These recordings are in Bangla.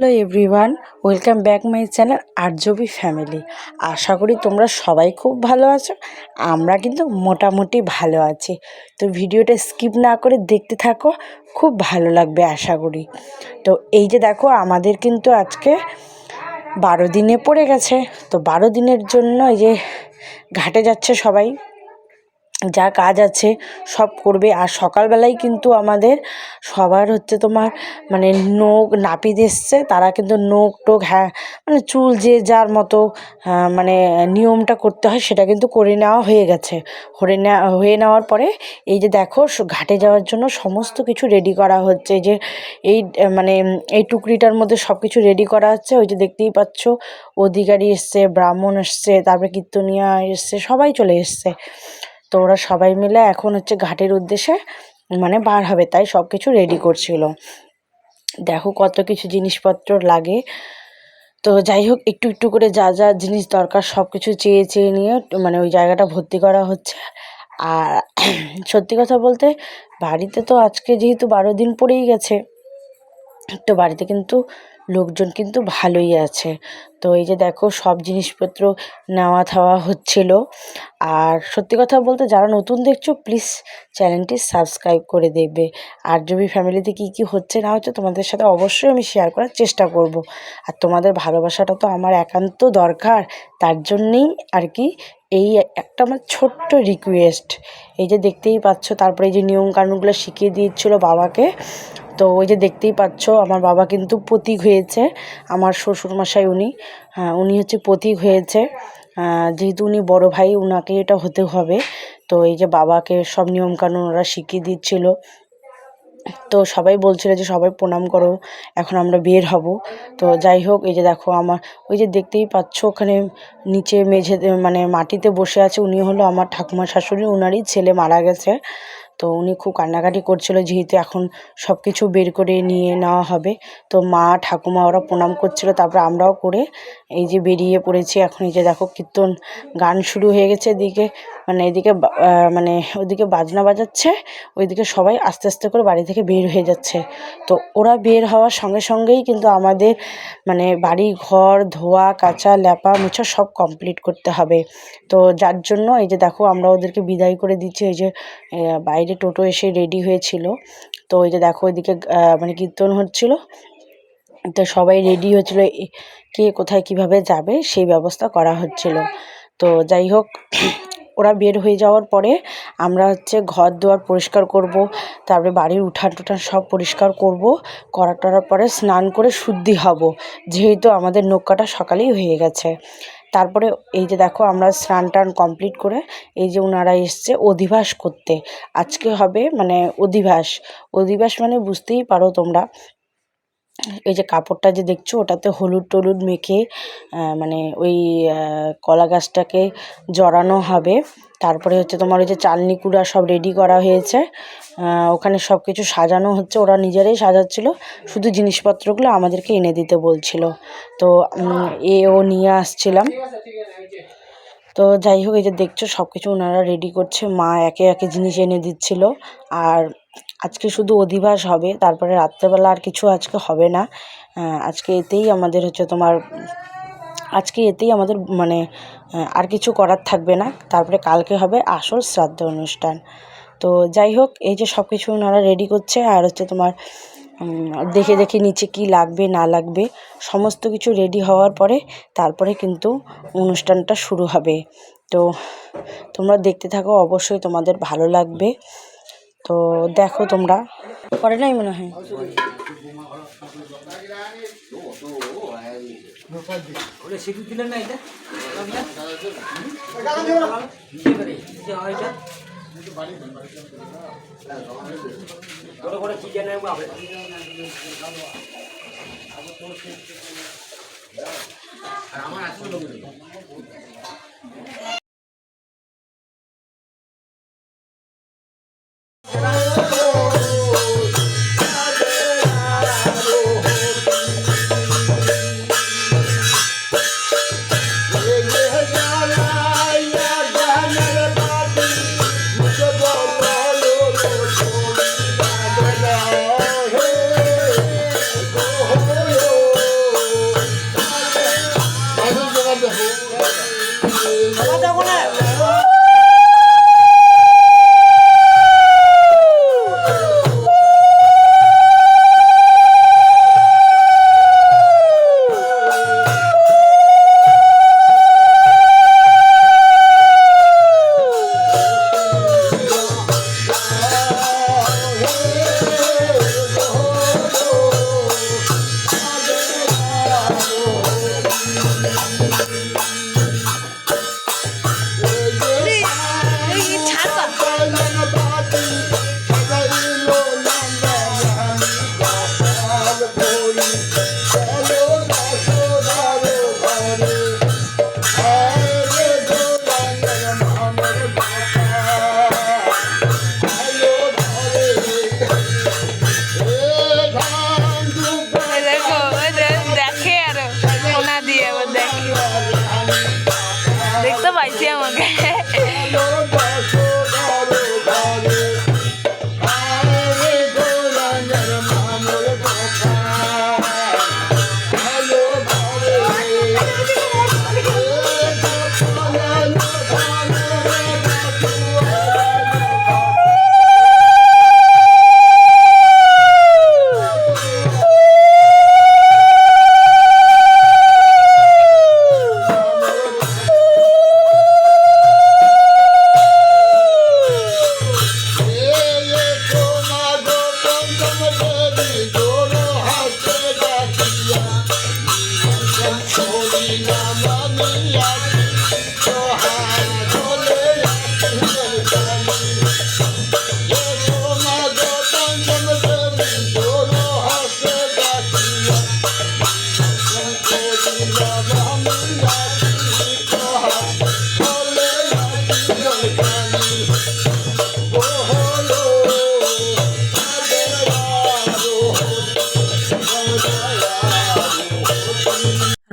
Hello everyone, welcome back my channel RJB family. আশা করি তোমরা সবাই খুব ভালো আছো, আমরা কিন্তু মোটামুটি ভালো আছি। তো ভিডিওটা স্কিপ না করে দেখতে থাকো, খুব ভালো লাগবে আশা করি। তো এই যে দেখো, আমাদের কিন্তু আজকে বারো দিনে পড়ে গেছে। তো বারো দিনের জন্য এই যে ঘাটে যাচ্ছে সবাই। যা কাজ আছে সব করবে। আর সকালবেলায় কিন্তু আমাদের সবার হচ্ছে তোমার মানে নখ নাপিত এসছে, তারা কিন্তু নখ টোক হ্যাঁ মানে চুল যে যার মতো মানে নিয়মটা করতে হয় সেটা কিন্তু করে নেওয়া হয়ে গেছে। হয়ে নেওয়া, হয়ে নেওয়ার পরে এই যে দেখো ঘাটে যাওয়ার জন্য সমস্ত কিছু রেডি করা হচ্ছে। যে এই মানে এই টুকরিটার মধ্যে সব কিছু রেডি করা হচ্ছে। ওই যে দেখতেই পাচ্ছ, অধিকারী এসছে, ব্রাহ্মণ এসছে, তারপরে কীর্তনিয়া এসছে, সবাই চলে এসছে। তো ওরা সবাই মিলে এখন হচ্ছে ঘাটের উদ্দেশ্যে মানে বার হবে, তাই সব কিছু রেডি করছিল। দেখো কত কিছু জিনিসপত্র লাগে। তো যাই হোক, একটু একটু করে যা যা জিনিস দরকার সব কিছু চেয়ে চেয়ে নিয়ে মানে ওই জায়গাটা ভর্তি করা হচ্ছে। আর সত্যি কথা বলতে বাড়িতে তো আজকে যেহেতু বারো দিন পড়েই গেছে, তো বাড়িতে কিন্তু লোকজন কিন্তু ভালোই আছে। তো এই যে দেখো, সব জিনিসপত্র নেওয়া থাওয়া হচ্ছিল। আর সত্যি কথা বলতে যারা নতুন দেখছ প্লিজ চ্যানেলটি সাবস্ক্রাইব করে দেবে আর জবি ফ্যামিলিতে কী কী হচ্ছে না হচ্ছে, তোমাদের সাথে অবশ্যই আমি শেয়ার করার চেষ্টা করব। আর তোমাদের ভালোবাসাটা তো আমার একান্ত দরকার, তার জন্যেই আর কি এই একটা আমার ছোট্ট রিকোয়েস্ট এই যে দেখতেই পাচ্ছ, তারপরে এই যে নিয়মকানুনগুলো শিখিয়ে দিয়েছিলো বাবাকে তো ওই যে দেখতেই পাচ্ছ, আমার বাবা কিন্তু প্রতীক হয়েছে, আমার শ্বশুরমশাই উনি। হ্যাঁ উনি হচ্ছে প্রতীক হয়েছে। যেহেতু উনি বড় ভাই ওনাকে এটা হতে হবে। তো এই যে বাবাকে সব নিয়মকানুন ওরা শিখিয়ে দিচ্ছিল। তো সবাই বলছিল যে, সবাই প্রণাম করো, এখন আমরা বের হব। তো যাই হোক, এই যে দেখো, আমার, ওই যে দেখতেই পাচ্ছ, ওখানে নিচে মেঝেতে মানে মাটিতে বসে আছে, উনি হলো আমার ঠাকুমা শাশুড়ি ওনারই ছেলে মারা গেছে। তো উনি খুব কান্নাকাটি করছিল যেহেতু এখন সব কিছু বের করে নিয়ে নেওয়া হবে। তো মা, ঠাকুমা ওরা প্রণাম করছিল, তারপর আমরাও করে এই যে বেরিয়ে পড়েছি। এখন এই যে দেখো কীর্তন গান শুরু হয়ে গেছে এদিকে। মানে এদিকে মানে ওইদিকে বাজনা বাজাচ্ছে, ওইদিকে সবাই আস্তে আস্তে করে বাড়ি থেকে বের হয়ে যাচ্ছে। তো ওরা বের হওয়ার সঙ্গে সঙ্গেই কিন্তু আমাদের মানে বাড়ি, ঘর, ধোয়া, কাঁচা, ল্যাপা, মুছা সব কমপ্লিট করতে হবে। তো যার জন্য এই যে দেখো আমরা ওদেরকে বিদায় করে দিচ্ছি, এই যে বাইরে টোটো এসে রেডি হয়েছিল। তো ওই যে দেখো ওইদিকে মানে কীর্তন হচ্ছিল। তো সবাই রেডি হচ্ছিল কে কোথায় কীভাবে যাবে সেই ব্যবস্থা করা হচ্ছিল। তো যাই হোক ওরা বের হয়ে যাওয়ার পরে আমরা হচ্ছে ঘর দুয়ার পরিষ্কার করব, তারপরে বাড়ির উঠান টুঠান সব পরিষ্কার করব, করার টরার পরে স্নান করে শুদ্ধি হব, যেহেতু আমাদের নৌকাটা সকালেই হয়ে গেছে। তারপরে এই যে দেখো আমরা স্নান টান কমপ্লিট করে এই যে ওনারা এসছে অধিবাস করতে। আজকে হবে মানে অধিবাস। অধিবাস মানে বুঝতেই পারো তোমরা এই যে কাপড়টা যে দেখছ, ওটাতে হলুদ টলুদ মেখে মানে ওই কলা গাছটাকে জড়ানো হবে। তারপরে হচ্ছে তোমার ওই যে চালনি কুড়া সব রেডি করা হয়েছে। ওখানে সব কিছু সাজানো হচ্ছে, ওরা নিজেরাই সাজাচ্ছিল। শুধু জিনিসপত্রগুলো আমাদেরকে এনে দিতে বলছিল। তো এ ও নিয়ে আসছিলাম। তো যাই হোক, এই যে দেখছ সব কিছু ওনারা রেডি করছে। মা একে একে জিনিস এনে দিচ্ছিল। আর আজকে শুধু অধিবাস হবে, তারপরে রাত্রেবেলা আর কিছু আজকে হবে না। আজকে এতেই আমাদের হচ্ছে তোমার, আজকে এতেই আমাদের মানে আর কিছু করার থাকবে না। তারপরে কালকে হবে আসল শ্রাদ্ধ অনুষ্ঠান। তো যাই হোক, এই যে সব কিছু ওনারা রেডি করছে, আর হচ্ছে তোমার দেখে দেখে নিচে কি লাগবে, না লাগবে, সমস্ত কিছু রেডি হওয়ার পরে তারপরে কিন্তু অনুষ্ঠানটা শুরু হবে। তো তোমরা দেখতে থাকো, অবশ্যই তোমাদের ভালো লাগবে। তো দেখো তোমরা। করে নাই মনে হয়? আমার またない。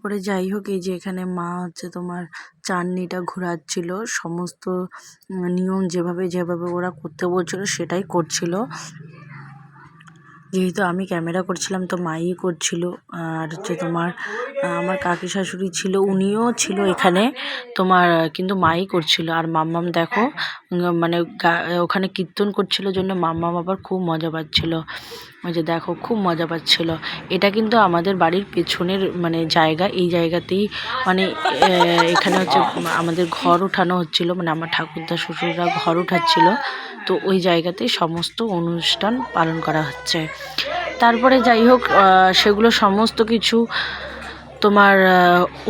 তারপরে যাই হোক, এই যে এখানে মা হচ্ছে তোমার চাটনিটা ঘোরাচ্ছিল। সমস্ত নিয়ম যেভাবে যেভাবে ওরা করতে বলছিল সেটাই করছিল। যেহেতু আমি ক্যামেরা করছিলাম, তো মাই করছিল। আর হচ্ছে তোমার, আমার কাকি শাশুড়ি ছিল, উনিও ছিল এখানে। তোমার, কিন্তু মাই করছিল। আর মাম্মাম দেখো মানে ওখানে কীর্তন করছিল জন্য মাম্মাম আবার খুব মজা পাচ্ছিল। ওই যে দেখো, খুব মজা পাচ্ছিল। এটা কিন্তু আমাদের বাড়ির পেছনের মানে জায়গা। এই জায়গাতেই মানে এখানে হচ্ছে, আমাদের ঘর উঠানো হচ্ছিল। মানে আমার ঠাকুরদা, শ্বশুররা ঘর উঠাচ্ছিল। তো ওই জায়গাতেই সমস্ত অনুষ্ঠান পালন করা হচ্ছে। তারপরে যাই হোক সেগুলো সমস্ত কিছু তোমার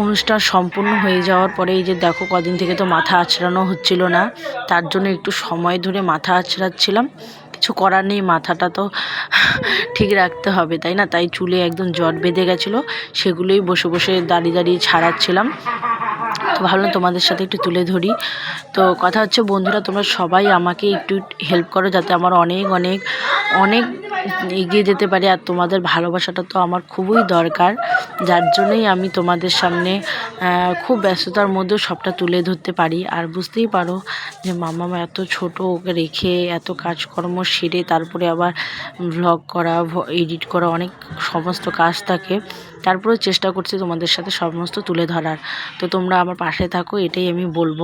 অনুষ্ঠান সম্পূর্ণ হয়ে যাওয়ার পরে এই যে দেখো কদিন থেকে তো মাথা আঁচড়ানো হচ্ছিল না, তার জন্য একটু সময় ধরে মাথা আঁচড়াচ্ছিলাম কিছু করার নেই, মাথাটা তো ঠিক রাখতে হবে, তাই না? তাই চুলে একদম জট বেঁধে গেছিল, সেগুলোই বসে বসে দাঁড়িয়ে দাঁড়িয়ে ছাড়াচ্ছিলাম। তো ভাবলাম তোমাদের সাথে একটু তুলে ধরি। তো কথা হচ্ছে, বন্ধুরা, তোমরা সবাই আমাকে একটু হেল্প করো যাতে আমার অনেক অনেক অনেক এগিয়ে যেতে পারি। আর তোমাদের ভালোবাসাটা তো আমার খুবই দরকার। যার জন্যই আমি তোমাদের সামনে খুব ব্যস্ততার মধ্যেও সবটা তুলে ধরতে পারি। আর বুঝতেই পারো যে মামা এত ছোট, ওকে রেখে এত কাজকর্ম সেরে তারপরে আবার ভ্লগ করা এডিট করা, অনেক সমস্ত কাজ থাকে। তারপরেও চেষ্টা করছি তোমাদের সাথে সমস্ত তুলে ধরার। তো তোমরা আমার পাশে থাকো, এটাই আমি বলব।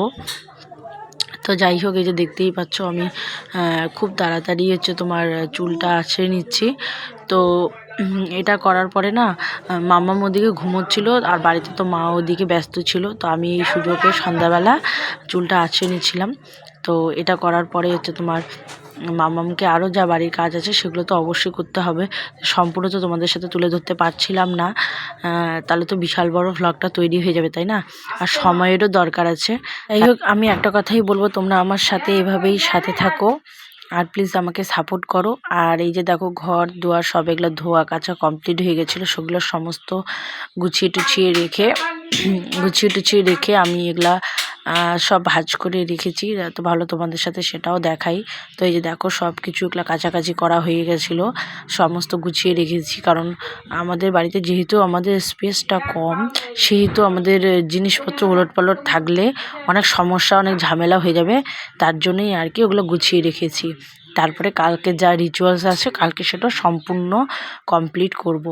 তো যাই হোক, এই যে দেখতেই পাচ্ছ আমি খুব তাড়াতাড়ি হচ্ছে তোমার চুলটা আছড়ে নিচ্ছি। তো এটা করার পরে না মাম্মাম ওদিকে ঘুমোচ্ছিল, আর বাড়িতে তো মা ওদিকে ব্যস্ত ছিল। তো আমি এই সুযোগে সন্ধ্যাবেলা চুলটা আছড়ে নিচ্ছিলাম। তো এটা করার পরে হচ্ছে তোমার মামামকে আরও যা বাড়ির কাজ আছে সেগুলো তো অবশ্যই করতে হবে। সম্পূর্ণ তো তোমাদের সাথে তুলে ধরতে পারছিলাম না। তাহলে তো বিশাল বড় ভ্লগটা তৈরি হয়ে যাবে, তাই না? আর সময়েরও দরকার আছে। যাই হোক, আমি একটা কথাই বলব, তোমরা আমার সাথে এভাবেই সাথে থাকো। আর প্লিজ আমাকে সাপোর্ট করো। আর এই যে দেখো, ঘর, দুয়ার সব এগুলো ধোয়া কাচা কমপ্লিট হয়ে গেছিল, সেগুলো সমস্ত গুছিয়ে টুছিয়ে রেখে, গুছিয়ে টুছিয়ে রেখে আমি এগুলা সব ভাজ করে রেখেছি। তো ভালো তোমাদের সাথে সেটাও দেখাই। তো এই যে দেখো সব কিছু কাছাকাছি করা হয়ে গেছিল। সমস্ত গুছিয়ে রেখেছি, কারণ আমাদের বাড়িতে যেহেতু আমাদের স্পেসটা কম, সেহেতু আমাদের জিনিসপত্র ওলট পালট থাকলে অনেক সমস্যা, অনেক ঝামেলা হয়ে যাবে। তার জন্যই আর কি ওগুলো গুছিয়ে রেখেছি। তারপরে কালকে যা রিচুয়ালস আছে, কালকে সেটা সম্পূর্ণ কমপ্লিট করব।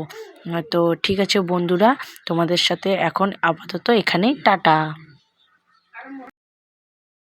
তো ঠিক আছে বন্ধুরা, তোমাদের সাথে এখন আপাতত এখানেই, টাটা।